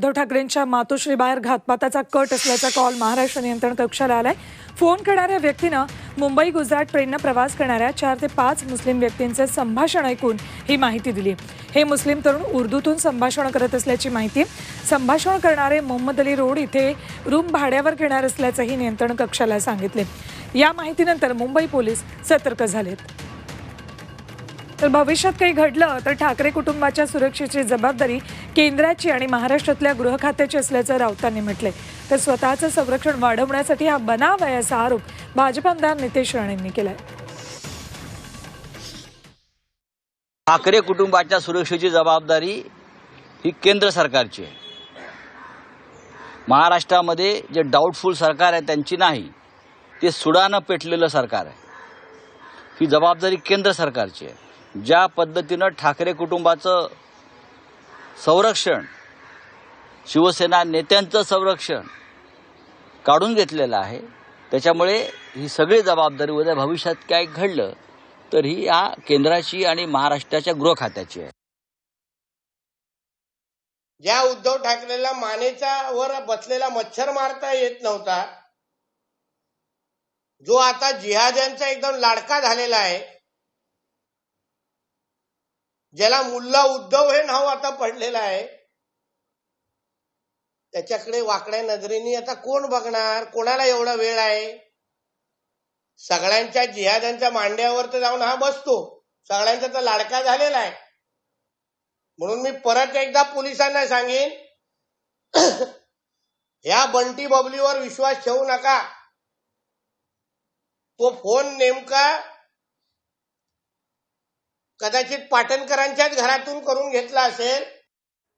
उद्धव ठाकरेंच्या मातोश्रीबाहेर घातपाताचा कट असल्याचा कॉल महाराष्ट्र नियंत्रण कक्षाला आलाय. फोन करणाऱ्या व्यक्तीनं मुंबई गुजरात ट्रेननं प्रवास करणाऱ्या चार ते पाच मुस्लिम व्यक्तींचे संभाषण ऐकून ही माहिती दिली हे मुस्लिम तरुण उर्दूतून संभाषण करत असल्याची माहिती. संभाषण करणारे मोहम्मद अली रोड इथे रूम भाड्यावर घेणार असल्याचंही नियंत्रण कक्षाला सांगितले या माहितीनंतर मुंबई पोलीस सतर्क झालेत. तर भविष्यात काही घडलं तर ठाकरे कुटुंबाच्या सुरक्षेची जबाबदारी केंद्राची आणि महाराष्ट्रातल्या गृह खात्याची असल्याचं राऊतांनी म्हटलंय. तर स्वतःचं संरक्षण वाढवण्यासाठी हा बनाव आहे असा आरोप भाजप आमदार नितेश राणेंनी केलाय. ठाकरे कुटुंबाच्या सुरक्षेची जबाबदारी ही केंद्र सरकारची आहे. महाराष्ट्रामध्ये जे डाऊटफुल सरकार आहे त्यांची नाही ते सुडानं पेटलेलं सरकार आहे. ही जबाबदारी केंद्र सरकारची आहे. ज्या पद्धतीनं ठाकरे कुटुंबाचं संरक्षण शिवसेना नेत्यांचं संरक्षण काढून घेतलेलं आहे त्याच्यामुळे ही सगळी जबाबदारी उद्या भविष्यात काय घडलं तर ही या केंद्राची आणि महाराष्ट्राच्या गृह खात्याची आहे. ज्या उद्धव ठाकरेला मानेच्या वर बसलेला मच्छर मारता येत नव्हता जो आता जिहाद्यांचा एकदम लाडका झालेला आहे ज्याला मुल्ला उद्धव हे नाव आता पडलेलं आहे त्याच्याकडे वाकड्या नजरेने आता कोण बघणार? कोणाला एवढा वेळ आहे? सगळ्यांच्या जिहाद्यांच्या मांड्यावर तर जाऊन हा बसतो. सगळ्यांचा तर लाडका झालेला आहे. म्हणून मी परत एकदा पोलिसांना सांगेन ह्या बंटी बबलीवर विश्वास ठेवू नका. तो फोन नेमका कदाचित पाटणकरांच्याच घरातून करून घेतला असेल